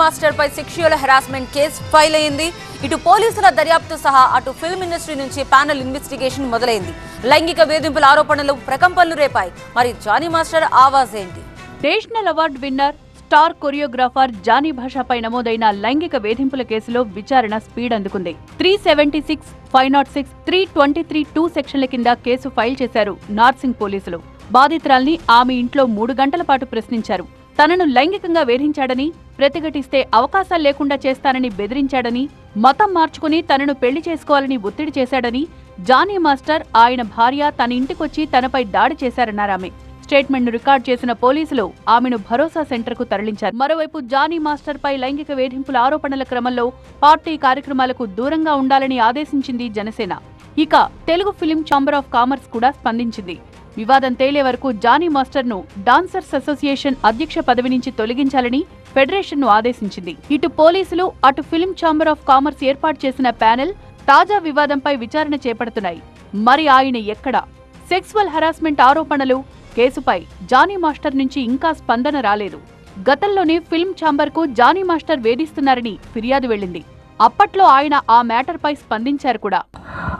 Master పై sexual harassment case file అయింది. ఇటు పోలీసుల దర్యాప్తు సహా అటు ఫిల్మ్ ఇండస్ట్రీ నుంచి ప్యానల్ ఇన్వెస్టిగేషన్ మొదలైంది. లైంగిక వేధింపుల ఆరోపణలు ప్రకంపనలు రేపాయి. మరి జానీ మాస్టర్ ఆవాజ్ ఏంటి? National award winner star choreographer Jani భాషాపై నమోదైన లైంగిక వేధింపుల కేసులో విచారణ స్పీడ్ అందుకుంది. Three seventy six five nought six three twenty three two సెక్షన్ల కింద కేసు ఫైల్ చేశారు నార్సింగ్ పోలీసులు. బాధితురాల్ని ఆమె ఇంట్లో మూడు గంటల పాటు ప్రశ్నించారు. తనను లైంగికంగా వేధించాడని ప్రతిఘటిస్తే అవకాశాలు లేకుండా చేస్తానని బెదిరించాడని మతం మార్చుకుని తనను పెళ్ళి చేసుకోవాలని ఒత్తిడి చేశాడని జానీ మాస్టర్ ఆయన భార్య తన ఇంటికొచ్చి తనపై దాడి చేశారన్నారామె స్టేట్మెంట్ను రికార్డ్ చేసిన పోలీసులు ఆమెను భరోసా సెంటర్కు తరలించారు. మరోవైపు జానీ మాస్టర్ పై లైంగిక వేధింపుల ఆరోపణల క్రమంలో పార్టీ కార్యక్రమాలకు దూరంగా ఉండాలని ఆదేశించింది జనసేన. ఇక Telugu film chamber of commerce కూడా స్పందించింది. వివాదం తేలే వరకు జానీ మాస్టర్ను డాన్సర్స్ అసోసియేషన్ అధ్యక్ష పదవి నుంచి తొలగించాలని ఫెడరేషన్ను ఆదేశించింది. ఇటు పోలీసులు అటు ఫిలిం ఛాంబర్ ఆఫ్ కామర్స్ ఏర్పాటు చేసిన ప్యానెల్ తాజా వివాదంపై విచారణ చేపడుతున్నాయి. మరి ఆయన ఎక్కడ? సెక్సువల్ హరాస్మెంట్ ఆరోపణలు కేసుపై జానీ మాస్టర్ నుంచి ఇంకా స్పందన రాలేదు. గతంలోనే ఫిల్మ్ ఛాంబర్కు జానీ మాస్టర్ వేధిస్తున్నారని ఫిర్యాదు వెళ్ళింది. అప్పట్లో ఆయన ఆ మ్యాటర్ పై స్పందించారు కూడా.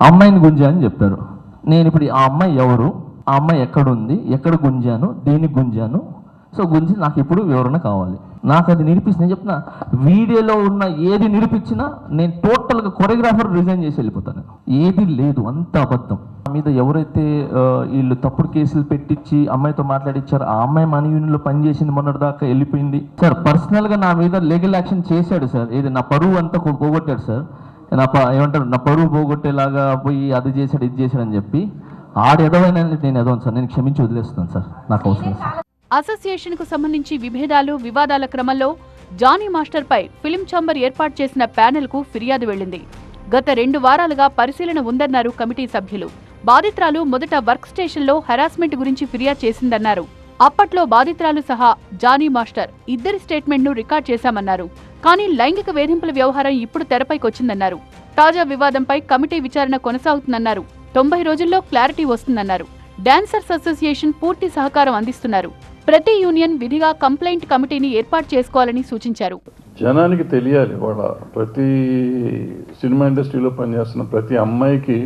అమ్మాయిని గుంజా అని చెప్పారు. నేను ఇప్పుడు ఆ అమ్మాయి ఎవరు? ఆ అమ్మాయి ఎక్కడుంది? ఎక్కడ గుంజాను? దేనికి గుంజాను? సో గురించి నాకు ఇప్పుడు వివరణ కావాలి. నాకు అది నిరూపిస్తే నేను చెప్తున్నా వీడియోలో ఉన్న ఏది నిరూపించినా నేను టోటల్గా కొరియోగ్రాఫర్ రిజైన్ చేసి వెళ్ళిపోతాను. ఏది లేదు అంత అబద్ధం. నా మీద ఎవరైతే వీళ్ళు తప్పుడు కేసులు పెట్టించి అమ్మాయితో మాట్లాడించారు ఆ అమ్మాయి మన యూనియన్లో పనిచేసింది మొన్నటి దాకా వెళ్ళిపోయింది. సార్ పర్సనల్గా నా మీద లీగల్ యాక్షన్ చేశాడు సార్. ఏది నా పరువు అంతా పోగొట్టాడు సార్. నా ప- ఏమంటారు నా పరువు పోగొట్టేలాగా పోయి అది చేశాడు ఇది చేశాడు అని చెప్పి ఆడు ఎదవైనా నేను ఎదవను సార్ నేను క్షమించి వదిలేస్తున్నాను సార్. నాకు అవసరం సార్. అసోసియేషన్కు సంబంధించి విభేదాలు వివాదాల క్రమంలో జానీ మాస్టర్పై ఫిలిం ఛాంబర్ ఏర్పాటు చేసిన ప్యానెల్కు ఫిర్యాదు వెళ్ళింది గత రెండు వారాలుగా పరిశీలన ఉందన్నారు కమిటీ సభ్యులు. బాధితురాలు మొదట వర్క్ స్టేషన్లో హెరాస్మెంట్ గురించి ఫిర్యాదు చేసిందన్నారు. అప్పట్లో బాధితురాలు సహా జానీ మాస్టర్ ఇద్దరి స్టేట్మెంట్ను రికార్డ్ చేశామన్నారు. కానీ లైంగిక వేధింపుల వ్యవహారం ఇప్పుడు తెరపైకొచ్చిందన్నారు తాజా వివాదంపై కమిటీ విచారణ కొనసాగుతుందన్నారు. తొంభై రోజుల్లో క్లారిటీ వస్తుందన్నారు. డాన్సర్స్ అసోసియేషన్ పూర్తి సహకారం అందిస్తున్నారు. ప్రతి యూనియన్ విధిగా కంప్లైంట్ కమిటీని ఏర్పాటు చేసుకోవాలని సూచించారు. జనానికి తెలియాలి వాళ్ళ ప్రతి సినిమా ఇండస్ట్రీలో పనిచేస్తున్న ప్రతి అమ్మాయికి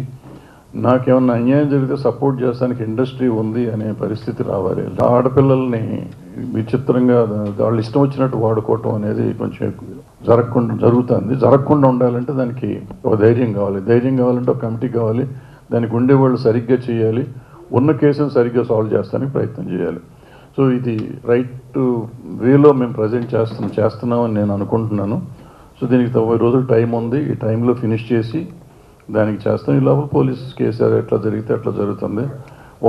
నాకేమన్నా అన్యాయం జరిగితే సపోర్ట్ చేస్తానికి ఇండస్ట్రీ ఉంది అనే పరిస్థితి రావాలి. ఆడపిల్లల్ని విచిత్రంగా వాళ్ళు ఇష్టం వచ్చినట్టు వాడుకోవటం అనేది కొంచెం జరగకుండా జరుగుతుంది. జరగకుండా ఉండాలంటే దానికి ఒక ధైర్యం కావాలి. ధైర్యం కావాలంటే ఒక కమిటీ కావాలి. దానికి ఉండేవాళ్ళు సరిగ్గా చేయాలి. ఉన్న కేసులు సరిగ్గా సాల్వ్ చేస్తానికి ప్రయత్నం చేయాలి. సో ఇది రైట్ వేలో మేము ప్రజెంట్ చేస్తున్నాం చేస్తున్నామని నేను అనుకుంటున్నాను. సో దీనికి తొంభై రోజులు టైం ఉంది. ఈ టైంలో ఫినిష్ చేసి దానికి చేస్తాం. ఈ లోపల పోలీస్ కేసు ఎట్లా జరిగితే అట్లా జరుగుతుంది.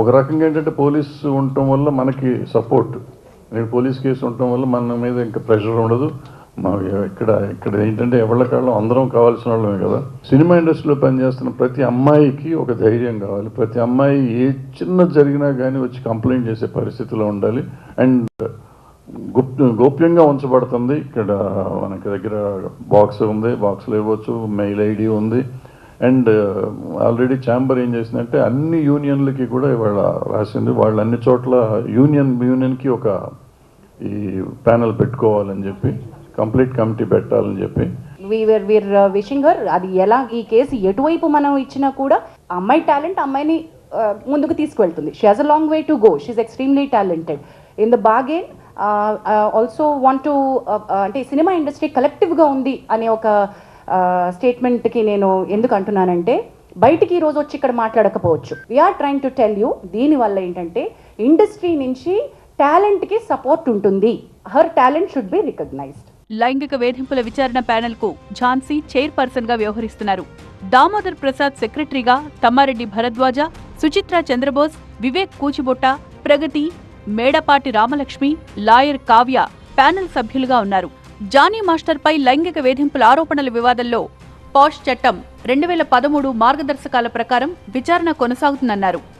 ఒక రకంగా ఏంటంటే పోలీస్ ఉండటం వల్ల మనకి సపోర్ట్ నేను పోలీస్ కేసు ఉండటం వల్ల మన మీద ఇంకా ప్రెషర్ ఉండదు. మా ఇక్కడ ఇక్కడ ఏంటంటే ఎవరికాళ్ళం అందరం కావాల్సిన వాళ్ళమే కదా. సినిమా ఇండస్ట్రీలో పనిచేస్తున్న ప్రతి అమ్మాయికి ఒక ధైర్యం కావాలి. ప్రతి అమ్మాయి ఏ చిన్న జరిగినా కానీ వచ్చి కంప్లైంట్ చేసే పరిస్థితిలో ఉండాలి. అండ్ గుప్ గోప్యంగా ఉంచబడుతుంది. ఇక్కడ మనకి దగ్గర బాక్స్ ఉంది. బాక్స్లో ఇవ్వచ్చు మెయిల్ ఐడి ఉంది. అండ్ ఆల్రెడీ ఛాంబర్ ఏం చేసిందంటే అన్ని యూనియన్లకి కూడా ఇవాళ రాసింది. వాళ్ళు అన్ని చోట్ల యూనియన్ యూనియన్కి ఒక ఈ ప్యానల్ పెట్టుకోవాలని చెప్పి. కంప్లీట్ కమిటీ పెట్టాలని చెప్పి. వీఆర్ వీర్ విషింగ్ హర్ అది ఎలా ఈ కేసు ఎటువైపు మనం ఇచ్చినా కూడా అమ్మాయి టాలెంట్ అమ్మాయిని uh, ముందుకు తీసుకువెళ్తుంది she has a long way to go she's extremely talented in the bargain also want to అంటే సినిమా ఇండస్ట్రీ కలెక్టివ్గా ఉంది అనే ఒక uh, స్టేట్మెంట్కి నేను ఎందుకు అంటున్నానంటే బయటికి ఈరోజు రోజు వచ్చి ఇక్కడ మాట్లాడకపోవచ్చు. We're trying to tell you దీనివల్ల ఏంటంటే ఇండస్ట్రీ నుంచి టాలెంట్కి సపోర్ట్ ఉంటుంది. Her talent should be recognised లైంగిక వేధింపుల విచారణ ప్యానెల్కు ఝాన్సీ చైర్పర్సన్గా వ్యవహరిస్తున్నారు. దామోదర్ ప్రసాద్ సెక్రటరీగా తమ్మారెడ్డి భరద్వాజ సుచిత్ర చంద్రబోస్ వివేక్ కూచిబొట్ట ప్రగతి మేడపాటి రామలక్ష్మి లాయర్ కావ్య ప్యానెల్ సభ్యులుగా ఉన్నారు. జానీ మాస్టర్పై లైంగిక వేధింపుల ఆరోపణల వివాదంలో పాష్ చట్టం రెండు వేల పదమూడు మార్గదర్శకాల ప్రకారం విచారణ కొనసాగుతుందన్నారు.